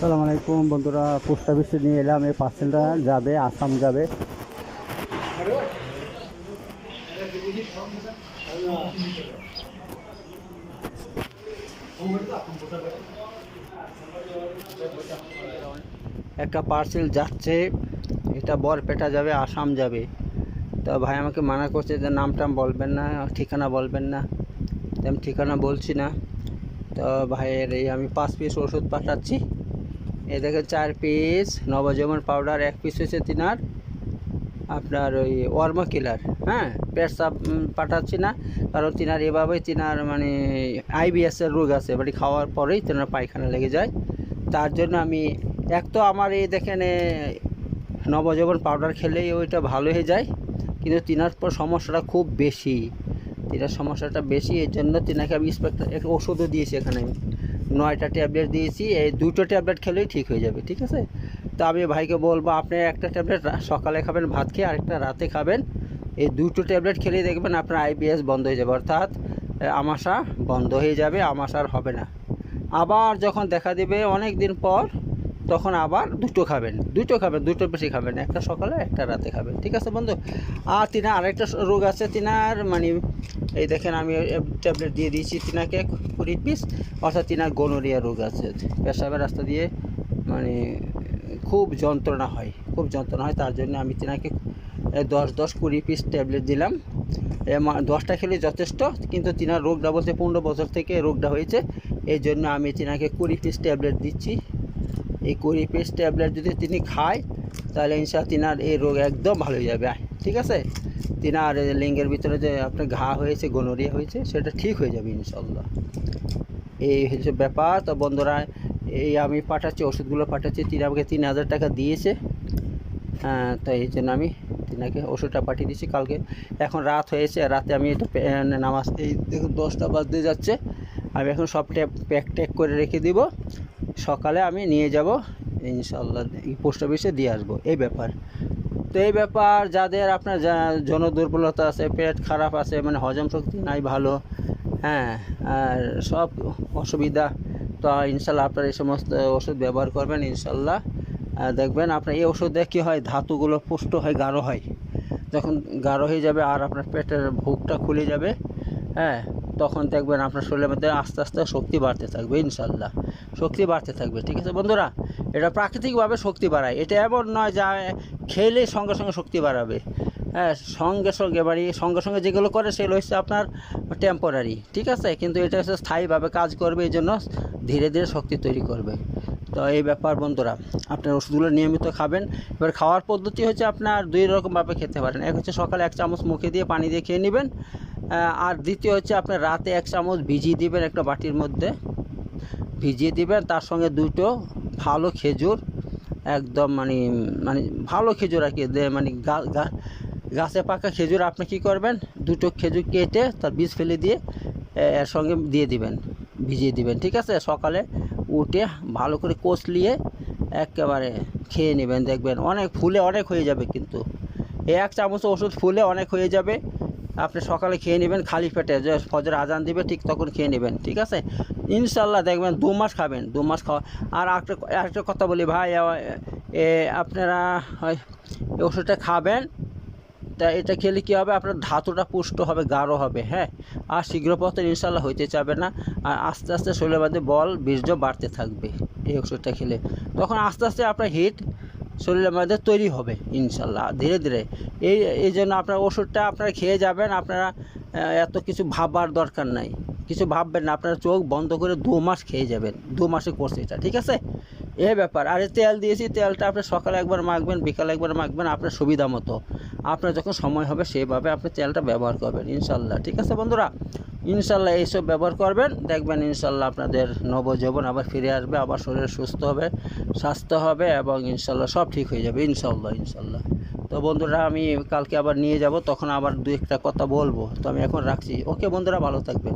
সালাম আলাইকুম, বন্ধুরা। পোস্ট অফিসে নিয়ে এলাম, এই পার্সেলটা যাবে, আসাম যাবে। একটা পার্সেল যাচ্ছে, এটা বরপেটা যাবে, আসাম যাবে। তো ভাই আমাকে মানা করছে যে নাম টাম বলবেন না, ঠিকানা বলবেন না। আমি ঠিকানা বলছি না। তো ভাইয়ের এই আমি পাঁচ পিস ওষুধ পাঠাচ্ছি। এই দেখেন চার পিস নবজীবন পাউডার এক পিস হয়েছে তিনার। আপনার ওই ওয়ার্মা কিলার হ্যাঁ? পেটসাপ পাঠাচ্ছি না। কারণ তিনার এভাবেই তিনার মানে আইবিএসের রোগ আছে মানে খাওয়ার পরেই তিনার পায়খানা লেগে যায়। তার জন্য আমি এক তো আমার এই দেখেন এ, নবজীবন পাউডার খেলেই ওইটা ভালো হয়ে যায়। কিন্তু তিনার পর সমস্যাটা খুব বেশি। তিনার সমস্যাটা বেশি এর জন্য তিনাকে আমি একটা ওষুধও দিয়েছি এখানে আমি। নয়টা ট্যাবলেট দিয়েছি, এই দুটো ট্যাবলেট খেলেই ঠিক হয়ে যাবে, ঠিক আছে? তো আমি ভাইকে বলব, আপনি একটা ট্যাবলেট সকালে খাবেন, ভাত খেয়ে আরেকটা রাতে খাবেন। এই দুটো ট্যাবলেট খেলেই দেখবেন আপনার আইবিএস বন্ধ হয়ে যাবে, অর্থাৎ আমাশা বন্ধ হয়ে যাবে, আমাশা আর হবে না। আবার যখন দেখা দেবে অনেক দিন পর তখন আবার দুটো খাবেন। দুটো খাবেন, দুটো বেশি খাবেন, একটা সকালে, একটা রাতে খাবেন। ঠিক আছে বন্ধু? আর তিনার আরেকটা রোগ আছে তিনার মানে এই দেখেন আমি ট্যাবলেট দিয়ে দিয়েছি তিনাকে কুড়ি পিস অর্থাৎ তিনার গনোরিয়া রোগ আছে। পেশাবের রাস্তা দিয়ে মানে খুব যন্ত্রণা হয়, খুব যন্ত্রণা হয়, তার জন্য আমি তিনাকে দশ দশ কুড়ি পিস ট্যাবলেট দিলাম। দশটা খেলে যথেষ্ট, কিন্তু তিনার রোগটা বলতে পনেরো বছর থেকে রোগটা হয়েছে এই জন্য আমি তিনাকে কুড়ি পিস ট্যাবলেট দিচ্ছি। এই কুড়ি পিস ট্যাবলেট যদি তিনি খায়, তাহলে ইনশা তিনার এই রোগ একদম ভালো হয়ে যাবে। ঠিক আছে? তিনার লিঙ্গের ভিতরে যে আপনার ঘা হয়েছে গোনরিয়া হয়েছে, সেটা ঠিক হয়ে যাবে ইনশাল্লাহ এই হচ্ছে ব্যাপার। তো বন্ধুরা, এই আমি পাঠাচ্ছি, ওষুধগুলো পাঠাচ্ছি। তিনি আমাকে তিন হাজার টাকা দিয়েছে। হ্যাঁ তো এই জন্য আমি তিনাকে ওষুধটা পাঠিয়ে দিয়েছি কালকে। এখন রাত হয়েছে, রাতে আমি এটা নামাজ এই দেখুন, দশটা বাজতে যাচ্ছে। আমি এখন সব ট্যাপ প্যাক ট্যাক করে রেখে দিব। সকালে আমি নিয়ে যাব ইনশাল্লাহ পোস্ট অফিসে দিয়ে আসব। এই ব্যাপার। তো এই ব্যাপার, যাদের আপনার জন দুর্বলতা আছে, পেট খারাপ আছে মানে হজম শক্তি নাই ভালো হ্যাঁ আর সব অসুবিধা, তো ইনশাল্লাহ আপনার এই সমস্ত ওষুধ ব্যবহার করবেন ইনশাল্লাহ দেখবেন আপনার এই ওষুধে কী হয়, ধাতুগুলো পুষ্ট হয়, গাঢ় হয়। যখন গাঢ় হয়ে যাবে আর আপনার পেটের ভুকটা খুলে যাবে হ্যাঁ তখন দেখবেন আপনার শরীরের মধ্যে আস্তে আস্তে শক্তি বাড়তে থাকবে ইনশাল্লাহ শক্তি বাড়তে থাকবে, ঠিক আছে? বন্ধুরা, এটা প্রাকৃতিকভাবে শক্তি বাড়ায়। এটা এমন নয় যা খেলেই সঙ্গে সঙ্গে শক্তি বাড়াবে। হ্যাঁ সঙ্গে সঙ্গে মানে সঙ্গে সঙ্গে যেগুলো করে সেগুলো হচ্ছে আপনার টেম্পোরারি ঠিক আছে? কিন্তু এটা হচ্ছে স্থায়ীভাবে কাজ করবে, এই জন্য ধীরে ধীরে শক্তি তৈরি করবে। তো এই ব্যাপার, বন্ধুরা, আপনার ওষুধগুলো নিয়মিত খাবেন। এবার খাওয়ার পদ্ধতি হচ্ছে আপনার দুই রকমভাবে খেতে পারেন। এক হচ্ছে সকালে এক চামচ মুখে দিয়ে পানি দিয়ে খেয়ে নেবেন। আর দ্বিতীয় হচ্ছে আপনার রাতে এক চামচ ভিজিয়ে দিবেন একটা বাটির মধ্যে। ভিজিয়ে দিবেন, তার সঙ্গে দুটো ভালো খেজুর, একদম মানে মানে ভালো খেজুর আর কি মানে গাছে পাকা খেজুর আপনি কি করবেন, দুটো খেজুর কেটে তার বীজ ফেলে দিয়ে এর সঙ্গে দিয়ে দিবেন, ভিজিয়ে দিবেন, ঠিক আছে? সকালে উঠে ভালো করে কষলিয়ে একেবারে খেয়ে নেবেন, দেখবেন অনেক ফুলে অনেক হয়ে যাবে কিন্তু। এক চামচ ওষুধ ফুলে অনেক হয়ে যাবে আপনি সকালে খেয়ে নেবেন খালি পেটে, যে ফজর আজান দিবে ঠিক তখন খেয়ে নেবেন, ঠিক আছে? ইনশাল্লাহ দেখবেন দু মাস খাবেন, দু মাস খাওয়া। আর একটা, আরেকটা কথা বলি ভাই আপনারা ওষুধটা খাবেন, তা এটা খেলে কী হবে? আপনার ধাতুটা পুষ্ট হবে, গাঢ় হবে হ্যাঁ? আর শীঘ্র পথে ইনশাল্লাহ হইতে চাবে না। আর আস্তে আস্তে শরীরের মধ্যে বল, বীর্য বাড়তে থাকবে এই ওষুধটা খেলে। তখন আস্তে আস্তে আপনার হিট শরীরের মধ্যে তৈরি হবে, ইনশাল্লাহ। ধীরে ধীরে। এই এই জন্য আপনার ওষুধটা আপনারা খেয়ে যাবেন, আপনারা এত কিছু ভাববার দরকার নাই। কিছু ভাববেন না, আপনারা চোখ বন্ধ করে দু মাস খেয়ে যাবেন, দু মাসে কোর্স এটা, ঠিক আছে? এ ব্যাপার। আর তেল দিয়েছি, তেলটা আপনি সকালে একবার মাখবেন, বিকালে একবার মাখবেন, আপনার সুবিধা মতো। আপনার যখন সময় হবে, সেভাবে আপনি তেলটা ব্যবহার করবেন, ইনশাল্লাহ, ঠিক আছে বন্ধুরা? ইনশাল্লাহ এইসব ব্যবহার করবেন, দেখবেন ইনশাল্লাহ আপনাদের নবজীবন আবার ফিরে আসবে, আবার শরীর সুস্থ হবে, স্বাস্থ্য হবে এবং ইনশাল্লাহ সব ঠিক হয়ে যাবে, ইনশাল্লাহ ইনশাল্লাহ। তো বন্ধুরা, আমি কালকে আবার নিয়ে যাব, তখন আবার দু একটা কথা বলব। তো আমি এখন রাখছি। ওকে বন্ধুরা, ভালো থাকবেন।